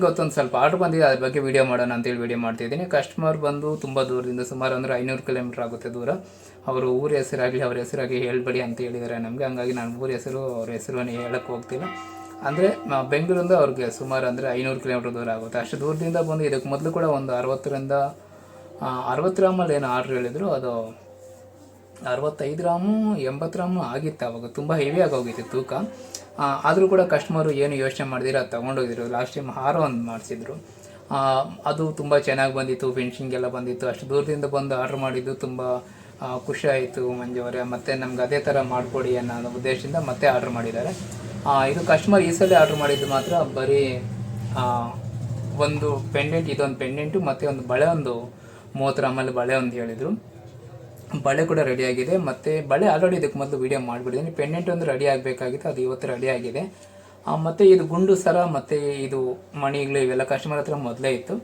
ಗೊತ್ತೊಂದು ಸ್ವಲ್ಪ ಆರ್ಡ್ರ್ ಬಂದಿದೆ, ಅದ್ರ ಬಗ್ಗೆ ವೀಡಿಯೋ ಮಾಡೋಣ ಅಂತೇಳಿ ವಿಡಿಯೋ ಮಾಡ್ತಿದ್ದೀನಿ ಕಸ್ಟಮರ್ ಬಂದು ತುಂಬ ದೂರದಿಂದ ಸುಮಾರು ಅಂದರೆ ಐನೂರು ಕಿಲೋಮೀಟರ್ ಆಗುತ್ತೆ ದೂರ. ಅವರು ಊರ ಹೆಸರಾಗಲಿ, ಅವ್ರ ಹೆಸರಾಗಿ ಹೇಳ್ಬೇಡಿ ಅಂತ ಹೇಳಿದ್ದಾರೆ ನಮಗೆ. ಹಂಗಾಗಿ ನಾನು ಊರ ಹೆಸರು, ಅವ್ರ ಹೆಸರನ್ನು ಹೇಳಕ್ಕೆ ಹೋಗ್ತಿಲ್ಲ. ಅಂದರೆ ಬೆಂಗಳೂರಿಂದ ಅವ್ರಿಗೆ ಸುಮಾರು ಅಂದರೆ ಐನೂರು ಕಿಲೋಮೀಟರ್ ದೂರ ಆಗುತ್ತೆ. ಅಷ್ಟು ದೂರದಿಂದ ಬಂದು ಇದಕ್ಕೆ ಮೊದಲು ಕೂಡ ಒಂದು ಅರವತ್ತರಿಂದ ಅರವತ್ತು ಗ್ರಾಮಲ್ಲಿ ಏನು ಆರ್ಡ್ರ್ ಹೇಳಿದ್ರು. ಅದು ಅರವತ್ತೈದು ಗ್ರಾಮು ಎಂಬತ್ತು ಗ್ರಾಮು ಆಗಿತ್ತು ಅವಾಗ. ತುಂಬ ಹೆವಿ ಆಗೋಗಿತ್ತು ತೂಕ. ಆದರೂ ಕೂಡ ಕಸ್ಟಮರು ಏನು ಯೋಚನೆ ಮಾಡಿದಿರ ಅದು ತೊಗೊಂಡೋಗಿದ್ರು. ಲಾಸ್ಟ್ ಟೈಮ್ ಹಾರ ಒಂದು ಮಾಡಿಸಿದ್ರು. ಅದು ತುಂಬ ಚೆನ್ನಾಗಿ ಬಂದಿತ್ತು ಫಿನಿಶಿಂಗ್ ಎಲ್ಲ ಬಂದಿತ್ತು. ಅಷ್ಟು ದೂರದಿಂದ ಬಂದು ಆರ್ಡ್ರ್ ಮಾಡಿದ್ದು ತುಂಬ ಖುಷಿ ಆಯಿತು ಮಂಜು ಅವರೇ. ಮತ್ತು ನಮ್ಗೆ ಅದೇ ಥರ ಮಾಡಿಕೊಡಿ ಅನ್ನೋ ಉದ್ದೇಶದಿಂದ ಮತ್ತೆ ಆರ್ಡ್ರ್ ಮಾಡಿದ್ದಾರೆ. ಇದು ಕಸ್ಟಮರ್ ಈ ಸಲ ಆರ್ಡ್ರ್ ಮಾಡಿದ್ದು ಮಾತ್ರ ಬರೀ ಒಂದು ಪೆಂಡೆಂಟ್ ಇದೊಂದು ಪೆಂಡೆಂಟು ಮತ್ತು ಒಂದು ಬಳೆ ಒಂದು ಮೂವತ್ತು ಗ್ರಾಮಲ್ಲಿ ಬಳೆ ಒಂದು ಹೇಳಿದರು. ಬಳೆ ಕೂಡ ರೆಡಿ ಆಗಿದೆ. ಮತ್ತು ಬಳೆ ಆಲ್ರೆಡಿ ಇದಕ್ಕೆ ಮೊದಲು ವೀಡಿಯೋ ಮಾಡಿಬಿಟ್ಟಿದ್ದೀನಿ. ಪೆಂಡೆಂಟ್ ಒಂದು ರೆಡಿ ಆಗಬೇಕಾಗಿತ್ತು. ಅದು ಇವತ್ತು ರೆಡಿ ಆಗಿದೆ. ಮತ್ತು ಇದು ಗುಂಡು ಸರ, ಮತ್ತು ಇದು ಮಣಿಗಳು ಇವೆಲ್ಲ ಕಸ್ಟಮರ್ ಹತ್ರ ಮೊದಲೇ ಇತ್ತು.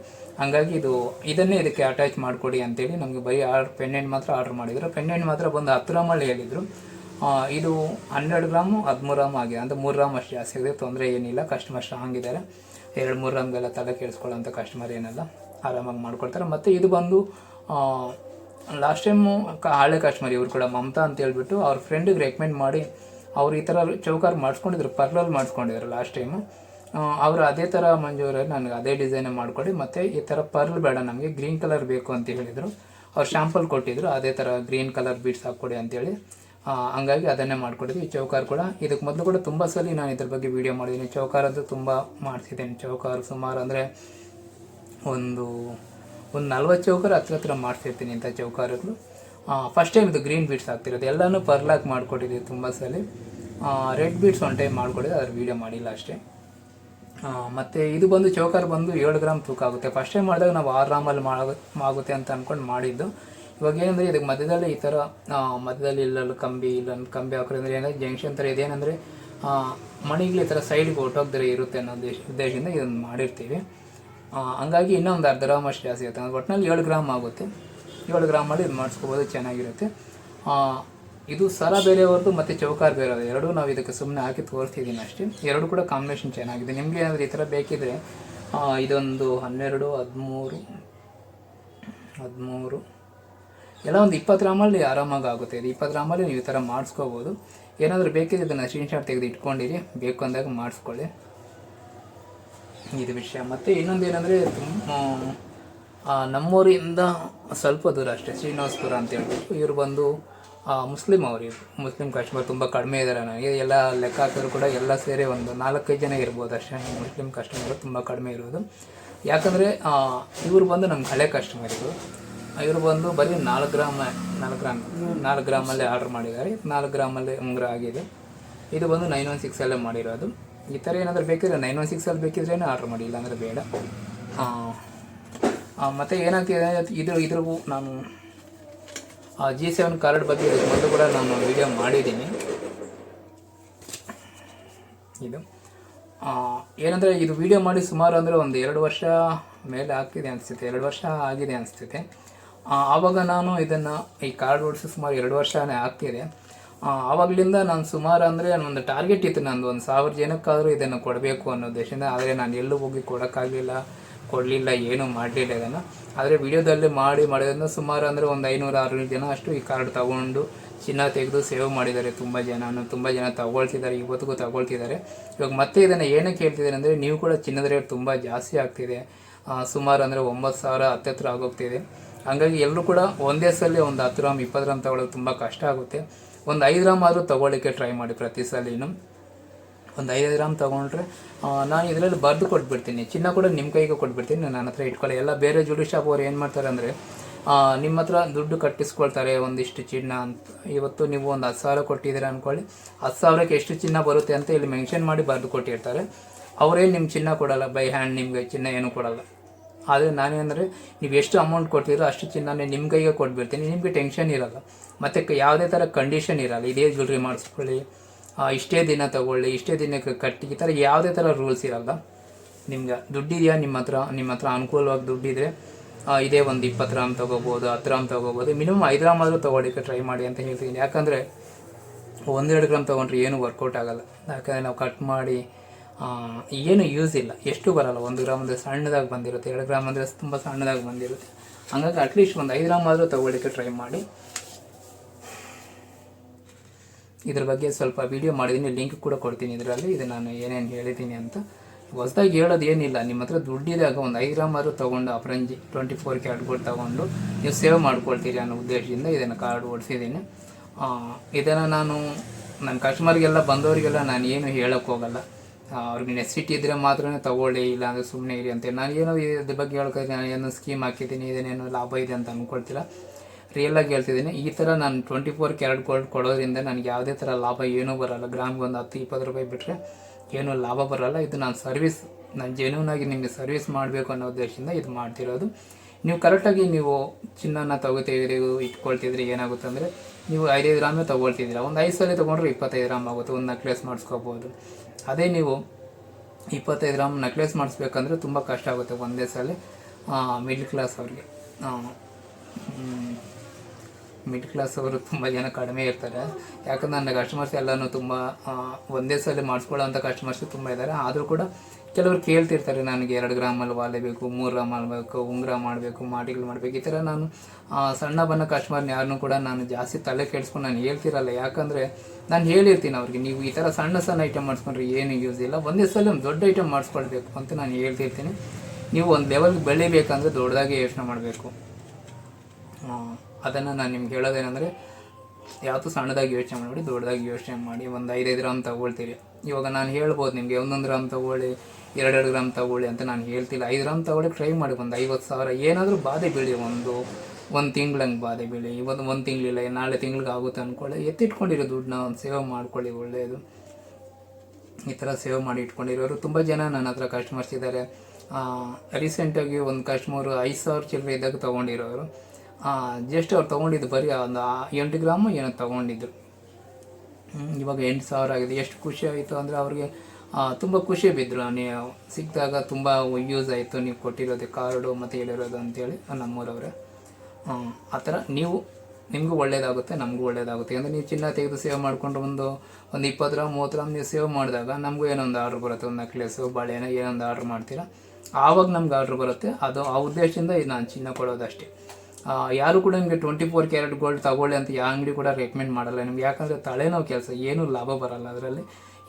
ಹಂಗಾಗಿ ಇದು, ಇದನ್ನೇ ಇದಕ್ಕೆ ಅಟ್ಯಾಚ್ ಮಾಡಿಕೊಡಿ ಅಂತೇಳಿ ನಮಗೆ ಬರೀ ಆರ್ಡ್ ಪೆಂಡೆಂಟ್ ಮಾತ್ರ ಆರ್ಡರ್ ಮಾಡಿದ್ರು. ಪೆಂಡೆಂಟ್ ಮಾತ್ರ ಬಂದು ಹತ್ತು ಗ್ರಾಮಲ್ಲಿ ಹೇಳಿದರು. ಇದು ಹನ್ನೆರಡು ಗ್ರಾಮು ಹದಿಮೂರು ಗ್ರಾಮ್ ಆಗಿದೆ ಅಂದರೆ ಮೂರು ಗ್ರಾಮ್ ಅಷ್ಟು ಜಾಸ್ತಿ ಆಗಿದೆ. ತೊಂದರೆ ಏನಿಲ್ಲ. ಕಸ್ಟಮರ್ ಸ್ಟ್ರಾಂಗ್ ಇದ್ದಾರೆ. ಎರಡು, ಮೂರು ಗ್ರಾಮ್ಗೆಲ್ಲ ತಲೆ ಕೇಳಿಸ್ಕೊಳ್ಳೋಂಥ ಕಸ್ಟಮರ್ ಏನಲ್ಲ. ಆರಾಮಾಗಿ ಮಾಡ್ಕೊಳ್ತಾರೆ ಮತ್ತು ಇದು ಬಂದು ಲಾಸ್ಟ್ ಟೈಮು ಹಳೆ ಕಾಶ್ಮೀರಿ ಇವರು ಕೂಡ ಮಮತಾ ಅಂತ ಹೇಳ್ಬಿಟ್ಟು ಅವ್ರ ಫ್ರೆಂಡಿಗೆ ರೆಕಮೆಂಡ್ ಮಾಡಿ ಅವ್ರು ಈ ಥರ ಚೌಕಾರ್ ಮಾಡಿಸ್ಕೊಂಡಿದ್ರು, ಪರ್ಲಲ್ಲಿ ಮಾಡಿಸ್ಕೊಂಡಿದ್ರು ಲಾಸ್ಟ್ ಟೈಮು ಅವರು ಅದೇ ಥರ ಮಂಜೂರು ನನಗೆ ಅದೇ ಡಿಸೈನೇ ಮಾಡಿಕೊಡಿ, ಮತ್ತು ಈ ಥರ ಪರ್ಲ್ ಬೇಡ, ನಮಗೆ ಗ್ರೀನ್ ಕಲರ್ ಬೇಕು ಅಂತ ಹೇಳಿದರು. ಅವ್ರು ಶ್ಯಾಂಪಲ್ ಕೊಟ್ಟಿದ್ರು, ಅದೇ ಥರ ಗ್ರೀನ್ ಕಲರ್ ಬೀಡ್ಸ್ ಹಾಕ್ಕೊಡಿ ಅಂತೇಳಿ ಹಂಗಾಗಿ ಅದನ್ನೇ ಮಾಡಿಕೊಟ್ಟಿದ್ವಿ ಈ ಚೌಕಾರ್ ಕೂಡ ಇದಕ್ಕೆ ಮೊದಲು ಕೂಡ ತುಂಬ ಸಲ ನಾನು ಇದ್ರ ಬಗ್ಗೆ ವಿಡಿಯೋ ಮಾಡಿದ್ದೀನಿ. ಚೌಕಾರ್ ಅಂತೂ ತುಂಬ ಮಾಡಿಸಿದ್ದೀನಿ ಚೌಕಾರ್ ಸುಮಾರು ಅಂದರೆ ಒಂದು ಒಂದು ನಲ್ವತ್ತು ಚೌಕರ್ ಹತ್ರ ಹತ್ರ ಮಾಡ್ತಿರ್ತೀನಿ ಇಂಥ ಚೌಕಾರಗಳು ಫಸ್ಟ್ ಟೈಮ್ ಇದು ಗ್ರೀನ್ ಬೀಟ್ಸ್ ಆಗ್ತಿರೋದು ಎಲ್ಲನೂ ಪರ್ಲಾಕ್ ಮಾಡಿಕೊಟ್ಟಿದ್ದೀವಿ ತುಂಬ ಸಲ. ರೆಡ್ ಬೀಟ್ಸ್ ಒನ್ ಟೈಮ್ ಮಾಡಿಕೊಡಿದ್ರೆ ಅದ್ರ ವೀಡಿಯೋ ಮಾಡಿಲ್ಲ ಅಷ್ಟೇ. ಮತ್ತು ಇದು ಬಂದು ಚೌಕಾರ ಬಂದು ಏಳು ಗ್ರಾಮ್ ತೂಕ ಆಗುತ್ತೆ. ಫಸ್ಟ್ ಟೈಮ್ ಮಾಡಿದಾಗ ನಾವು ಆರು ಗ್ರಾಮಲ್ಲಿ ಆಗುತ್ತೆ ಅಂತ ಅಂದ್ಕೊಂಡು ಮಾಡಿದ್ದು. ಇವಾಗ ಏನಂದರೆ ಇದಕ್ಕೆ ಮಧ್ಯದಲ್ಲಿ ಈ ಥರ ಮಧ್ಯದಲ್ಲಿ ಇಲ್ಲಲ್ಲಿ ಕಂಬಿ ಇಲ್ಲೊಂದು ಕಂಬಿ ಹಾಕೋದ್ರಿಂದ ಏನಂದರೆ ಜಂಕ್ಷನ್ ಥರ ಇದೇನೆಂದರೆ ಮಣಿಗಳು ಈ ಥರ ಸೈಡ್ಗೆ ಹೊಟ್ಟೋಗ್ದರೆ ಇರುತ್ತೆ ಅನ್ನೋ ಉದ್ದೇಶ, ಉದ್ದೇಶದಿಂದ ಇದನ್ನು ಮಾಡಿರ್ತೀವಿ. ಹಂಗಾಗಿ ಇನ್ನೊಂದು ಅರ್ಧ ಗ್ರಾಮ್ ಅಷ್ಟು ಜಾಸ್ತಿ ಆಗುತ್ತೆ. ಒಟ್ಟಿನಲ್ಲಿ ಏಳು ಗ್ರಾಮ್ ಆಗುತ್ತೆ. ಏಳು ಗ್ರಾಮಲ್ಲಿ ಇದು ಮಾಡಿಸ್ಕೋಬೋದು, ಚೆನ್ನಾಗಿರುತ್ತೆ. ಇದು ಸರ ಬೇರೆಯವ್ರದ್ದು ಮತ್ತು ಚೌಕಾರ್ ಬೇರೆಯವ್ರದ್ದು. ಎರಡೂ ನಾವು ಇದಕ್ಕೆ ಸುಮ್ಮನೆ ಹಾಕಿ ತೋರಿಸ್ತಿದ್ದೀನಿ ಅಷ್ಟೇ. ಎರಡು ಕೂಡ ಕಾಂಬಿನೇಷನ್ ಚೆನ್ನಾಗಿದೆ. ನಿಮಗೆ ಏನಾದರೂ ಈ ಥರ ಬೇಕಿದ್ರೆ ಇದೊಂದು ಹನ್ನೆರಡು, ಹದಿಮೂರು ಹದಿಮೂರು, ಎಲ್ಲ ಒಂದು ಇಪ್ಪತ್ತು ಗ್ರಾಮಲ್ಲಿ ಆರಾಮಾಗಿ ಆಗುತ್ತೆ. ಇದು ಇಪ್ಪತ್ತು ಗ್ರಾಮಲ್ಲಿ ನೀವು ಈ ಥರ ಮಾಡಿಸ್ಕೋಬೋದು. ಏನಾದರೂ ಬೇಕಿದ್ರೆ ಇದನ್ನು ಸ್ಕ್ರೀನ್ಶಾಟ್ ತೆಗೆದು ಇಟ್ಕೊಂಡಿರಿ. ಬೇಕು ಅಂದಾಗ ಮಾಡಿಸ್ಕೊಳ್ಳಿ. ಇದು ವಿಷಯ. ಮತ್ತು ಇನ್ನೊಂದು ಏನಂದರೆ ತುಂಬ ನಮ್ಮೂರಿಂದ ಸ್ವಲ್ಪ ದೂರ ಅಷ್ಟೇ, ಶ್ರೀನಿವಾಸ್ಪುರ ಅಂತ ಹೇಳ್ಬಿಟ್ಟು ಇವರು ಬಂದು ಮುಸ್ಲಿಂ ಅವರು ಇವರು. ಮುಸ್ಲಿಂ ಕಸ್ಟಮರ್ ತುಂಬ ಕಡಿಮೆ ಇದ್ದಾರೆ ನನಗೆ. ಎಲ್ಲ ಲೆಕ್ಕ ಹಾಕಿದ್ರು ಕೂಡ ಎಲ್ಲ ಸೇರಿ ಒಂದು ನಾಲ್ಕೈದು ಜನ ಇರ್ಬೋದು ಅಷ್ಟೇ. ಮುಸ್ಲಿಂ ಕಸ್ಟಮರ್ ತುಂಬ ಕಡಿಮೆ ಇರೋದು ಯಾಕಂದರೆ ಇವರು ಬಂದು ನಮ್ಮ ಹಳೆ ಕಸ್ಟಮರ್ ಇವರು. ಇವರು ಬಂದು ಬರೀ ನಾಲ್ಕು ಗ್ರಾಮ, ನಾಲ್ಕು ಗ್ರಾಮ್, ನಾಲ್ಕು ಗ್ರಾಮಲ್ಲೇ ಆರ್ಡ್ರ್ ಮಾಡಿದ್ದಾರೆ. ನಾಲ್ಕು ಗ್ರಾಮಲ್ಲೇ ಉಂಗುರ ಆಗಿದೆ. ಇದು ಬಂದು ನೈನ್ ಒನ್ ಸಿಕ್ಸಲ್ಲೇ ಮಾಡಿರೋದು. ಈ ಥರ ಏನಾದರೂ ಬೇಕಿದ್ರೆ ನೈನ್ ಒನ್ ಸಿಕ್ಸಲ್ಲಿ ಬೇಕಿದ್ರೇ ಆರ್ಡ್ರ್ ಮಾಡಿ, ಇಲ್ಲಾಂದರೆ ಬೇಡ. ಮತ್ತು ಏನಾಗ್ತಿದೆ ಇದು ಇದ್ರಿಗೂ ನಾನು ಜಿ ಸೆವೆನ್ ಕಾರ್ಡ್ ಬಗ್ಗೆ ಮೊದಲು ಕೂಡ ನಾನು ವಿಡಿಯೋ ಮಾಡಿದ್ದೀನಿ. ಇದು ಏನಂದರೆ ಇದು ವಿಡಿಯೋ ಮಾಡಿ ಸುಮಾರು ಅಂದರೆ ಒಂದು ಎರಡು ವರ್ಷ ಮೇಲೆ ಆಗ್ತಿದೆ ಅನಿಸುತ್ತೆ, ಎರಡು ವರ್ಷ ಆಗಿದೆ ಅನಿಸ್ತೈತೆ. ಆವಾಗ ನಾನು ಇದನ್ನು ಈ ಕಾರ್ಡ್ ಓಡಿಸಿ ಸುಮಾರು ಎರಡು ವರ್ಷನೇ ಆಗ್ತಿದೆ. ಆವಾಗಲಿಂದ ನಾನು ಸುಮಾರು ಅಂದರೆ ಒಂದು ಟಾರ್ಗೆಟ್ ಇತ್ತು ನಂದು. ಒಂದು ಸಾವಿರ ಜನಕ್ಕಾದರೂ ಇದನ್ನು ಕೊಡಬೇಕು ಅನ್ನೋ ಉದ್ದೇಶದಿಂದ, ಆದರೆ ನಾನು ಎಲ್ಲೂ ಹೋಗಿ ಕೊಡೋಕ್ಕಾಗಲಿಲ್ಲ, ಕೊಡಲಿಲ್ಲ, ಏನೂ ಮಾಡಲಿಲ್ಲ ಇದನ್ನು. ಆದರೆ ವಿಡಿಯೋದಲ್ಲಿ ಮಾಡಿ ಮಾಡೋದ್ರಿಂದ ಸುಮಾರು ಅಂದರೆ ಒಂದು ಐನೂರು, ಆರುನೂರು ಜನ ಅಷ್ಟು ಈ ಕಾರ್ಡ್ ತಗೊಂಡು ಚಿನ್ನ ತೆಗೆದು ಸೇವ್ ಮಾಡಿದ್ದಾರೆ ತುಂಬ ಜನ. ತುಂಬ ಜನ ತಗೊಳ್ತಿದ್ದಾರೆ, ಇವತ್ತಿಗೂ ತಗೊಳ್ತಿದ್ದಾರೆ. ಇವಾಗ ಮತ್ತೆ ಇದನ್ನು ಏನಕ್ಕೆ ಹೇಳ್ತಿದ್ದಾರೆ ಅಂದರೆ, ನೀವು ಕೂಡ ಚಿನ್ನದ ರೇಟ್ ತುಂಬ ಜಾಸ್ತಿ ಆಗ್ತಿದೆ. ಸುಮಾರು ಅಂದರೆ ಒಂಬತ್ತು ಸಾವಿರ ಹತ್ತತ್ರ ಆಗೋಗ್ತಿದೆ. ಹಂಗಾಗಿ ಎಲ್ಲರೂ ಕೂಡ ಒಂದೇ ಸಲ ಒಂದು ಹತ್ತು ಗ್ರಾಮ್, ಇಪ್ಪತ್ತು ಗ್ರಾಮ್ ತಗೊಳ್ಳೋದು ತುಂಬ ಕಷ್ಟ ಆಗುತ್ತೆ. ಒಂದು ಐದು ಗ್ರಾಮ್ ಆದರೂ ತೊಗೊಳ್ಳಿಕ್ಕೆ ಟ್ರೈ ಮಾಡಿ ಪ್ರತಿ ಸಲಿನೂ. ಒಂದು ಐದು ಗ್ರಾಮ್ ತೊಗೊಂಡ್ರೆ ನಾನು ಇದರಲ್ಲಿ ಬರೆದು ಕೊಟ್ಬಿಡ್ತೀನಿ. ಚಿನ್ನ ಕೂಡ ನಿಮ್ಮ ಕೈಗೆ ಕೊಟ್ಬಿಡ್ತೀನಿ ನನ್ನ ಹತ್ರ ಇಟ್ಕೊಳ್ಳಿ. ಎಲ್ಲ ಬೇರೆ ಜುಡಿ ಶಾಪ್ ಅವ್ರು ಏನು ಮಾಡ್ತಾರೆ ಅಂದರೆ ನಿಮ್ಮ ಹತ್ರ ದುಡ್ಡು ಕಟ್ಟಿಸ್ಕೊಳ್ತಾರೆ, ಒಂದಿಷ್ಟು ಚಿನ್ನ ಅಂತ. ಇವತ್ತು ನೀವು ಒಂದು ಹತ್ತು ಸಾವಿರ ಕೊಟ್ಟಿದ್ದೀರ ಅಂದ್ಕೊಳ್ಳಿ ಹತ್ತು ಸಾವಿರಕ್ಕೆ ಎಷ್ಟು ಚಿನ್ನ ಬರುತ್ತೆ ಅಂತ ಇಲ್ಲಿ ಮೆನ್ಷನ್ ಮಾಡಿ ಬರೆದು ಕೊಟ್ಟಿರ್ತಾರೆ. ಅವರೇನು ನಿಮ್ಮ ಚಿನ್ನ ಕೊಡಲ್ಲ? ಬೈ ಹ್ಯಾಂಡ್ ನಿಮಗೆ ಚಿನ್ನ ಏನೂ ಕೊಡಲ್ಲ. ಆದರೆ ನಾನೇನಂದರೆ ನೀವು ಎಷ್ಟು ಅಮೌಂಟ್ ಕೊಡ್ತೀರೋ ಅಷ್ಟು ಚಿನ್ನ ನಿಮ್ಮ ಕೈಗೆ ಕೊಟ್ಬಿಡ್ತೀನಿ. ನಿಮಗೆ ಟೆನ್ಷನ್ ಇರಲ್ಲ. ಮತ್ತು ಯಾವುದೇ ಥರ ಕಂಡೀಷನ್ ಇರಲ್ಲ. ಇದೇ ಜ್ಯುವೆಲ್ರಿ ಮಾಡಿಸ್ಕೊಳ್ಳಿ ಇಷ್ಟೇ ದಿನ ತಗೊಳ್ಳಿ, ಇಷ್ಟೇ ದಿನಕ್ಕೆ ಕಟ್ಟಿ, ಈ ಥರ ಯಾವುದೇ ಥರ ರೂಲ್ಸ್ ಇರಲ್ಲ. ನಿಮ್ಗೆ ದುಡ್ಡಿದೆಯಾ? ನಿಮ್ಮ ಹತ್ರ ನಿಮ್ಮ ಹತ್ರ ಅನುಕೂಲವಾಗಿ ದುಡ್ಡಿದ್ರೆ ಇದೇ ಒಂದು ಇಪ್ಪತ್ತು ರಾಮ್ ತೊಗೋಬೋದು, ಹತ್ತು ರಾಮ್ ತೊಗೋಬೋದು, ಮಿನಿಮಮ್ ಐದು ರಾಮ್ ಆದರೂ ತೊಗೊಳಿಕ್ಕೆ ಟ್ರೈ ಮಾಡಿ ಅಂತ ಹೇಳ್ತೀನಿ. ಯಾಕಂದರೆ ಒಂದೆರಡು ಗ್ರಾಮ್ ತೊಗೊಂಡ್ರೆ ಏನೂ ವರ್ಕೌಟ್ ಆಗಲ್ಲ. ಯಾಕಂದರೆ ನಾವು ಕಟ್ ಮಾಡಿ ಏನು ಯೂಸ್ ಇಲ್ಲ. ಎಷ್ಟು ಬರಲ್ಲ. ಒಂದು ಗ್ರಾಮ್ ಅಂದರೆ ಸಣ್ಣದಾಗಿ ಬಂದಿರುತ್ತೆ. ಎರಡು ಗ್ರಾಮ್ ಅಂದರೆ ತುಂಬ ಸಣ್ಣದಾಗಿ ಬಂದಿರುತ್ತೆ. ಹಂಗಾಗಿ ಅಟ್ಲೀಸ್ಟ್ ಒಂದು ಐದು ಗ್ರಾಮ್ ಆದರೂ ತೊಗೊಳ್ಳಿಕ್ಕೆ ಟ್ರೈ ಮಾಡಿ. ಇದ್ರ ಬಗ್ಗೆ ಸ್ವಲ್ಪ ವಿಡಿಯೋ ಮಾಡಿದ್ದೀನಿ ಲಿಂಕ್ ಕೂಡ ಕೊಡ್ತೀನಿ ಇದರಲ್ಲಿ. ಇದು ನಾನು ಏನೇನು ಹೇಳಿದ್ದೀನಿ ಅಂತ. ಹೊಸದಾಗಿ ಹೇಳೋದು ಏನಿಲ್ಲ. ನಿಮ್ಮ ಹತ್ರ ದುಡ್ಡಿದಾಗ ಒಂದು ಐದು ಗ್ರಾಮ್ ಆದರೂ ತೊಗೊಂಡು ಅಪರಂಜಿ ಟ್ವೆಂಟಿ ಫೋರ್ ಕ್ಯಾಟ್ಗಳು ತೊಗೊಂಡು ನೀವು ಸೇವ್ ಮಾಡ್ಕೊಳ್ತೀರಿ ಅನ್ನೋ ಉದ್ದೇಶದಿಂದ ಇದನ್ನು ಕಾರ್ಡ್ ಓಡಿಸಿದ್ದೀನಿ ಇದನ್ನು ನಾನು ನನ್ನ ಕಸ್ಟಮರ್ಗೆಲ್ಲ ಬಂದವರಿಗೆಲ್ಲ ನಾನು ಏನು ಹೇಳೋಕ್ಕೆ ಹೋಗಲ್ಲ. ಆ, ಅವ್ರಿಗೆ ನೆಸಿಟಿ ಇದ್ದರೆ ಮಾತ್ರ ತಗೊಳ್ಳಿ ಇಲ್ಲ ಅಂದರೆ ಸುಮ್ಮನೆ ಇರಿ ಅಂತ. ನಾನು ಏನೋ ಇದ್ರ ಬಗ್ಗೆ ಹೇಳ್ಕೊತೀನಿ ನಾನು ಏನೋ ಸ್ಕೀಮ್ ಹಾಕಿದ್ದೀನಿ ಇದೇನೇನು ಲಾಭ ಇದೆ ಅಂತ ಅಂದ್ಕೊಳ್ತಿಲ್ಲ ರಿಯಲಾಗಿ ಹೇಳ್ತಿದ್ದೀನಿ. ಈ ಥರ ನಾನು ಟ್ವೆಂಟಿ ಫೋರ್ ಕ್ಯಾರೆಟ್ ಗೋಲ್ಡ್ ಕೊಡೋದ್ರಿಂದ ನನಗೆ ಯಾವುದೇ ಥರ ಲಾಭ ಏನೂ ಬರಲ್ಲ. ಗ್ರಾಮ್ಗೆ ಒಂದು ಹತ್ತು, ಇಪ್ಪತ್ತು ರೂಪಾಯಿ ಬಿಟ್ಟರೆ ಏನೂ ಲಾಭ ಬರಲ್ಲ. ಇದು ನಾನು ಸರ್ವಿಸ್ ನಾನು ಜೆನ್ಯೂನ್ ಆಗಿ ನಿಮಗೆ ಸರ್ವಿಸ್ ಮಾಡಬೇಕು ಅನ್ನೋ ಉದ್ದೇಶದಿಂದ ಇದು ಮಾಡ್ತಿರೋದು. ನೀವು ಕರೆಕ್ಟಾಗಿ ನೀವು ಚಿನ್ನನ ತಗೋತಿದ್ರಿ, ಇಟ್ಕೊಳ್ತಿದ್ರಿ, ಏನಾಗುತ್ತೆ ಅಂದರೆ ನೀವು ಐದೈದು ಗ್ರಾಮೇ ತೊಗೊಳ್ತಿದ್ದೀರಾ? ಒಂದು ಐದು ಸಲ ತೊಗೊಂಡ್ರೆ ಇಪ್ಪತ್ತೈದು ಗ್ರಾಮ್ ಆಗುತ್ತೆ. ಒಂದು ನೆಕ್ಲೆಸ್ ಮಾಡಿಸ್ಕೋಬೋದು. ಅದೇ ನೀವು ಇಪ್ಪತ್ತೈದು ಗ್ರಾಮ್ ನೆಕ್ಲೆಸ್ ಮಾಡಿಸ್ಬೇಕಂದ್ರೆ ತುಂಬ ಕಷ್ಟ ಆಗುತ್ತೆ ಒಂದೇ ಸಲ ಮಿಡ್ಲ್ ಕ್ಲಾಸ್ ಅವ್ರಿಗೆ. ಮಿಡ್ ಕ್ಲಾಸ್ ಅವರು ತುಂಬ ಜನ ಕಡಿಮೆ ಇರ್ತಾರೆ. ಯಾಕಂದ್ರೆ ನನ್ನ ಕಸ್ಟಮರ್ಸ್ ಎಲ್ಲನೂ ತುಂಬ ಒಂದೇ ಸಲ ಮಾಡಿಸ್ಕೊಳ್ಳೋಂಥ ಕಸ್ಟಮರ್ಸ್ ತುಂಬ ಇದ್ದಾರೆ. ಆದರೂ ಕೂಡ ಕೆಲವರು ಕೇಳ್ತಿರ್ತಾರೆ ನನಗೆ ಎರಡು ಗ್ರಾಮಲ್ಲಿ ವಾಲೆ ಬೇಕು, ಮೂರು ಗ್ರಾಮ್ ಮಾಡಬೇಕು ಉಂಗುರ ಮಾಡಬೇಕು ಮಾಡಿಗಳು ಮಾಡಬೇಕು. ಈ ಥರ ನಾನು ಸಣ್ಣ ಬಣ್ಣ ಕಸ್ಟಮರ್ನ ಯಾರನ್ನೂ ಕೂಡ ನಾನು ಜಾಸ್ತಿ ತಲೆ ಕೆಡಿಸ್ಕೊಂಡು ನಾನು ಹೇಳ್ತಿರಲ್ಲ. ಯಾಕಂದರೆ ನಾನು ಹೇಳಿರ್ತೀನಿ ಅವ್ರಿಗೆ, ನೀವು ಈ ಥರ ಸಣ್ಣ ಸಣ್ಣ ಐಟಮ್ ಮಾಡಿಸ್ಕೊಂಡ್ರೆ ಏನು ಯೂಸ್ ಇಲ್ಲ. ಒಂದೇ ಸಲ ಒಂದು ದೊಡ್ಡ ಐಟಮ್ ಮಾಡಿಸ್ಕೊಳ್ಬೇಕು ಅಂತ ನಾನು ಹೇಳ್ತಿರ್ತೀನಿ. ನೀವು ಒಂದು ಲೆವೆಲ್ಗೆ ಬೆಳಿಬೇಕಂದ್ರೆ ದೊಡ್ಡದಾಗಿ ಯೋಚನೆ ಮಾಡಬೇಕು. ಅದನ್ನು ನಾನು ನಿಮ್ಗೆ ಹೇಳೋದೇನೆಂದರೆ, ಯಾವತ್ತೂ ಸಣ್ಣದಾಗಿ ಯೋಚನೆ ಮಾಡಿ ದೊಡ್ಡದಾಗಿ ಯೋಚನೆ ಮಾಡಿ, ಒಂದು ಐದೈದು ಗ್ರಾಮ್ ತಗೊಳ್ತೀರಿ. ಇವಾಗ ನಾನು ಹೇಳ್ಬೋದು ನಿಮಗೆ, ಒಂದೊಂದು ಗ್ರಾಮ್ ತಗೊಳ್ಳಿ ಎರಡೆರಡು ಗ್ರಾಮ್ ತಗೊಳ್ಳಿ ಅಂತ ನಾನು ಹೇಳ್ತಿಲ್ಲ. ಐದು ಗ್ರಾಮ್ ತಗೊಳ್ಳಿ ಟ್ರೈ ಮಾಡಿ ಒಂದು ಐವತ್ತು ಸಾವಿರ. ಏನಾದರೂ ಬಾಧೆ ಬೀಳಿ ಒಂದು ಒಂದು ತಿಂಗ್ಳಂಗೆ ಬಾಧೆ ಬೀಳಿ. ಇವತ್ತು ಒಂದು ತಿಂಗಳಿಲ್ಲ ನಾಳೆ ತಿಂಗ್ಳಿಗೆ ಆಗುತ್ತೆ ಅಂದ್ಕೊಳ್ಳಿ ಎತ್ತಿಟ್ಕೊಂಡಿರೋ ದುಡ್ಡನ್ನ ಒಂದು ಸೇವ್ ಮಾಡ್ಕೊಳ್ಳಿ ಒಳ್ಳೆಯದು ಈ ಥರ ಸೇವ್ ಮಾಡಿ ಇಟ್ಕೊಂಡಿರೋರು. ತುಂಬ ಜನ ನನ್ನ ಹತ್ರ ಕಸ್ಟಮರ್ಸ್ ಇದ್ದಾರೆ. ರೀಸೆಂಟಾಗಿ ಒಂದು ಕಸ್ಟಮರು ಐದು ಸಾವಿರ ಚಿಲ್ಲರೆ ಇದ್ದಾಗ ತೊಗೊಂಡಿರೋರು. ಜಸ್ಟ್ ಅವ್ರು ತೊಗೊಂಡಿದ್ದು ಬರೀ ಒಂದು ಎಂಟು ಗ್ರಾಮು ಏನೋ ತೊಗೊಂಡಿದ್ದರು ಇವಾಗ ಎಂಟು ಸಾವಿರ ಆಗಿದೆ. ಎಷ್ಟು ಖುಷಿ ಆಯಿತು ಅಂದರೆ ಅವ್ರಿಗೆ ತುಂಬ ಖುಷಿ ಬಿದ್ದರು ನೀವು ಸಿಕ್ಕಿದಾಗ ತುಂಬ ಯೂಸ್ ಆಯಿತು. ನೀವು ಕೊಟ್ಟಿರೋದು ಕಾರ್ಡು ಮತ್ತು ಹೇಳಿರೋದು ಅಂತೇಳಿ ನಮ್ಮೂರವ್ರೆ. ಆ ಥರ ನೀವು, ನಿಮಗೂ ಒಳ್ಳೇದಾಗುತ್ತೆ, ನಮಗೂ ಒಳ್ಳೇದಾಗುತ್ತೆ. ಅಂದರೆ ನೀವು ಚಿನ್ನ ತೆಗೆದು ಸೇವ್ ಮಾಡಿಕೊಂಡು ಒಂದು ಒಂದು ಇಪ್ಪತ್ತು ಗ್ರಾಮ್, ಮೂವತ್ತು ಗ್ರಾಮ್ ನೀವು ಸೇವ್ ಮಾಡಿದಾಗ ನಮಗೂ ಏನೊಂದು ಆರ್ಡ್ರ್ ಬರುತ್ತೆ. ಒಂದು ನೆಕ್ಲೆಸು ಬಳೆನ ಏನೊಂದು ಆರ್ಡ್ರ್ ಮಾಡ್ತೀರಾ? ಆವಾಗ ನಮ್ಗೆ ಆರ್ಡ್ರ್ ಬರುತ್ತೆ. ಅದು ಆ ಉದ್ದೇಶದಿಂದ ಇದು ನಾನು ಚಿನ್ನ ಕೊಡೋದಷ್ಟೇ ಯಾರು ಕೂಡ ನಿಮಗೆ ಟ್ವೆಂಟಿ ಫೋರ್ ಕ್ಯಾರೆಟ್ ಗೋಲ್ಡ್ ತಗೊಳ್ಳಿ ಅಂತ ಯಾವ ಅಂಗಡಿ ಕೂಡ ರೆಕಮೆಂಡ್ ಮಾಡಲ್ಲ. ನಿಮ್ಗೆ ಯಾಕಂದರೆ ತಲೆನೋವು ಕೆಲಸ, ಏನೂ ಲಾಭ ಬರಲ್ಲ ಅದರಲ್ಲಿ.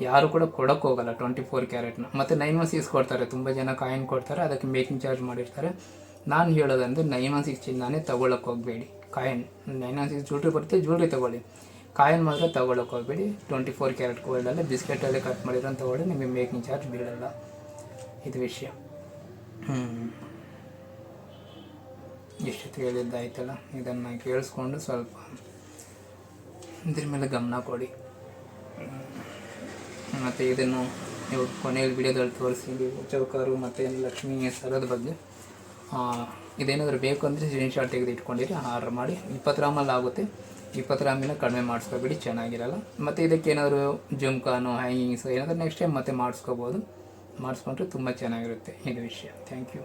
ಯಾರು ಕೂಡ ಕೊಡಕ್ಕೆ ಹೋಗಲ್ಲ ಟ್ವೆಂಟಿ ಫೋರ್ ಕ್ಯಾರೆಟ್ನ ಮತ್ತು ನೈನ್ ಒನ್ ಸಿಕ್ಸ್ ಕೊಡ್ತಾರೆ, ತುಂಬ ಜನ ಕಾಯಿನ್ ಕೊಡ್ತಾರೆ, ಅದಕ್ಕೆ ಮೇಕಿಂಗ್ ಚಾರ್ಜ್ ಮಾಡಿರ್ತಾರೆ. ನಾನು ಹೇಳೋದಂದ್ರೆ ನೈನ್ ಒನ್ ಸಿಕ್ಸ್ ಚಿನ್ನಾನೇ ತಗೊಳಕ್ಕೆ ಹೋಗಬೇಡಿ. Coin nine one six jewellery ಬರುತ್ತೆ ಜ್ಯೂಲ್ರಿ ತಗೊಳ್ಳಿ. ಕಾಯಿನ್ ಮಾತ್ರ ತಗೊಳಕ್ಕೆ ಹೋಗಬೇಡಿ. ಟ್ವೆಂಟಿ ಫೋರ್ ಕ್ಯಾರೆಟ್ ಗೋಲ್ಡಲ್ಲೇ ಬಿಸ್ಕೆಟಲ್ಲೇ ಕಟ್ ಮಾಡಿರೋ ತಗೊಳ್ಳಿ, ನಿಮಗೆ ಮೇಕಿಂಗ್ ಚಾರ್ಜ್ ಬೀಳಲ್ಲ. ಇದು ವಿಷಯ. ಹ್ಞೂ ಎಷ್ಟೊತ್ತು ಹೇಳಿದ್ದಾಯ್ತಲ್ಲ ಇದನ್ನು ಕೇಳಿಸ್ಕೊಂಡು ಸ್ವಲ್ಪ ಇದ್ರ ಮೇಲೆ ಗಮನ ಕೊಡಿ. ಮತ್ತು ಇದನ್ನು ನೀವು ಕೊನೆಯಲ್ಲಿ ವಿಡಿಯೋದಲ್ಲಿ ತೋರಿಸಿ ಚೌಕಾರು ಮತ್ತು ಲಕ್ಷ್ಮೀ ಸರದ ಬಗ್ಗೆ. ಇದೇನಾದರೂ ಬೇಕು ಅಂದರೆ ಸ್ಕ್ರೀನ್ ಶಾಟ್ ತೆಗೆದು ಇಟ್ಕೊಂಡಿರಿ ಆರ್ಡ್ರ್ ಮಾಡಿ. ಇಪ್ಪತ್ತು ರಾಮಲ್ಲಿ ಆಗುತ್ತೆ. ಇಪ್ಪತ್ತು ರಾಮಿನ ಕಡಿಮೆ ಮಾಡಿಸ್ಕೊಬೇಡಿ ಚೆನ್ನಾಗಿರಲ್ಲ. ಮತ್ತು ಇದಕ್ಕೆ ಏನಾದರೂ ಜುಮ್ಕಾನು, ಹ್ಯಾಂಗಿಂಗ್ಸ್ ಏನಾದರೂ ನೆಕ್ಸ್ಟ್ ಟೈಮ್ ಮತ್ತೆ ಮಾಡಿಸ್ಕೋಬೋದು. ಮಾಡಿಸ್ಕೊಂಡ್ರೆ ತುಂಬ ಚೆನ್ನಾಗಿರುತ್ತೆ ಇದು ವಿಷಯ. ಥ್ಯಾಂಕ್ ಯು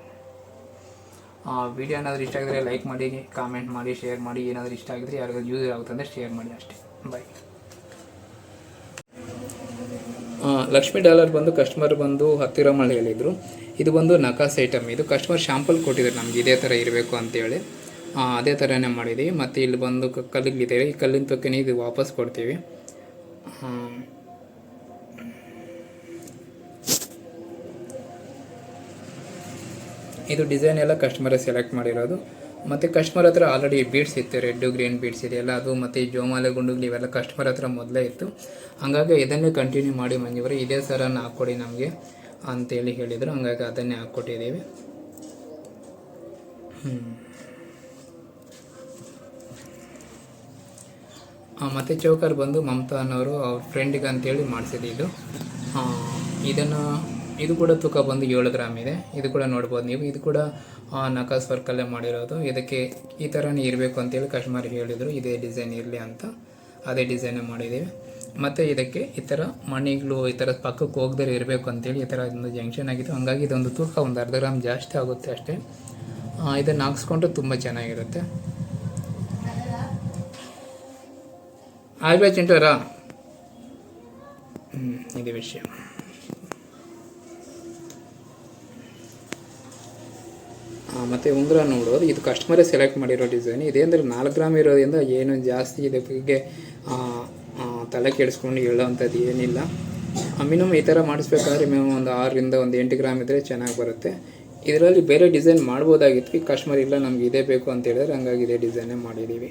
ವಿಡಿಯೋ ಏನಾದರೂ ಇಷ್ಟ ಆಗಿದ್ರೆ ಲೈಕ್ ಮಾಡಿ ಕಾಮೆಂಟ್ ಮಾಡಿ ಶೇರ್ ಮಾಡಿ. ಏನಾದರೂ ಇಷ್ಟ ಆಗಿದ್ರೆ ಯಾರಿಗಾದ್ರು ಯೂಸ್ ಆಗುತ್ತೆ ಅಂದರೆ ಶೇರ್ ಮಾಡಿ ಅಷ್ಟೇ. ಬಾಯ್ ಲಕ್ಷ್ಮಿ ಡಾಲರ್ ಬಂದು ಕಸ್ಟಮರ್ ಬಂದು ಹತ್ತಿರ ಮಳೆ ಹೇಳಿದರು ಇದು ಬಂದು ನಕಾಸ್ ಐಟಮ್ ಇದು ಕಸ್ಟಮರ್ ಶಾಂಪಲ್ ಕೊಟ್ಟಿದ್ದಾರೆ ನಮ್ಗೆ ಇದೇ ಥರ ಇರಬೇಕು ಅಂತೇಳಿ. ಅದೇ ಥರನೇ ಮಾಡಿದ್ದೀವಿ ಮತ್ತು ಇಲ್ಲಿ ಬಂದು ಕ- ಕಲ್ಲಿಗಳಿದ್ದೇವೆ ಈ ಕಲ್ಲಿನ ತೊಕ್ಕನೆ ಇದು ವಾಪಸ್ ಕೊಡ್ತೀವಿ. ಇದು ಡಿಸೈನ್ ಎಲ್ಲ ಕಸ್ಟಮರೇ ಸೆಲೆಕ್ಟ್ ಮಾಡಿರೋದು. ಮತ್ತು ಕಸ್ಟಮರ್ ಹತ್ರ ಆಲ್ರೆಡಿ ಬೀಡ್ಸ್ ಇತ್ತು ರೆಡ್ಡು ಗ್ರೀನ್ ಬೀಡ್ಸ್ ಇದೆಯಲ್ಲ ಅದು ಮತ್ತು ಜೋಮಾಲೆ ಗುಂಡುಗಳು ಇವೆಲ್ಲ ಕಸ್ಟಮರ್ ಹತ್ರ ಮೊದಲೇ ಇತ್ತು. ಹಂಗಾಗಿ ಇದನ್ನೇ ಕಂಟಿನ್ಯೂ ಮಾಡಿ ಮಂಜುವರೆ, ಇದೇ ಸರನ್ನು ಹಾಕ್ಕೊಡಿ ನಮಗೆ ಅಂತೇಳಿ ಹೇಳಿದರು, ಹಂಗಾಗಿ ಅದನ್ನೇ ಹಾಕ್ಕೊಟ್ಟಿದ್ದೀವಿ ಮತ್ತು ಚೌಕರ್ ಬಂದು ಮಮತಾ ಅನ್ನೋರು ಅವ್ರ ಫ್ರೆಂಡಿಗೆ ಅಂತೇಳಿ ಮಾಡಿಸಿದ್ದು ಇದನ್ನು ಇದು ಕೂಡ ತೂಕ ಬಂದು ಏಳು ಗ್ರಾಮ್ ಇದೆ. ಇದು ಕೂಡ ನೋಡ್ಬೋದು ನೀವು. ಇದು ಕೂಡ ನಕಾಸ್ ವರ್ಕಲ್ಲೇ ಮಾಡಿರೋದು. ಇದಕ್ಕೆ ಈ ಥರನೇ ಇರಬೇಕು ಅಂತೇಳಿ ಕಸ್ಟಮರ್ ಹೇಳಿದರು. ಇದೇ ಡಿಸೈನ್ ಇರಲಿ ಅಂತ. ಅದೇ ಡಿಸೈನೇ ಮಾಡಿದ್ದೀವಿ. ಮತ್ತು ಇದಕ್ಕೆ ಈ ಥರ ಮಣಿಗಳು ಈ ಥರ ಪಕ್ಕಕ್ಕೆ ಹೋಗದೇ ಇರಬೇಕು ಅಂತೇಳಿ ಈ ಥರ ಒಂದು ಜಂಕ್ಷನ್ ಆಗಿತ್ತು. ಹಂಗಾಗಿ ಇದೊಂದು ತೂಕ ಒಂದು ಅರ್ಧ ಗ್ರಾಮ್ ಜಾಸ್ತಿ ಆಗುತ್ತೆ ಅಷ್ಟೇ. ಇದನ್ನು ಹಾಕ್ಸ್ಕೊಂಡ್ರೆ ತುಂಬ ಚೆನ್ನಾಗಿರುತ್ತೆ. ಆಯ್ಬಾ ಚಿಂಟರ. ಇದು ವಿಷಯ. ಮತ್ತು ಉಂಗುರ ನೋಡೋದು. ಇದು ಕಸ್ಟಮರೇ ಸೆಲೆಕ್ಟ್ ಮಾಡಿರೋ ಡಿಸೈನ್ ಇದೇಂದ್ರೆ ನಾಲ್ಕು ಗ್ರಾಮ್ ಇರೋದ್ರಿಂದ ಏನು ಜಾಸ್ತಿ ಇದ್ರ ಬಗ್ಗೆ ತಲೆ ಕೆಡಿಸ್ಕೊಂಡು ಹೇಳೋವಂಥದ್ದು ಏನಿಲ್ಲ. ಮಿನಿಮಮ್ ಈ ಥರ ಮಾಡಿಸ್ಬೇಕಾದ್ರೆ ಮಿನಿಮಮ್ ಒಂದು ಆರರಿಂದ ಒಂದು ಎಂಟು ಗ್ರಾಮ್ ಇದ್ದರೆ ಚೆನ್ನಾಗಿ ಬರುತ್ತೆ. ಇದರಲ್ಲಿ ಬೇರೆ ಡಿಸೈನ್ ಮಾಡ್ಬೋದಾಗಿತ್ತು. ಕಸ್ಟಮರ್ ಇಲ್ಲ, ನಮ್ಗೆ ಇದೇ ಬೇಕು ಅಂತ ಹೇಳಿದ್ರೆ ಹಂಗಾಗಿ ಇದೇ ಡಿಸೈನೇ ಮಾಡಿದ್ದೀವಿ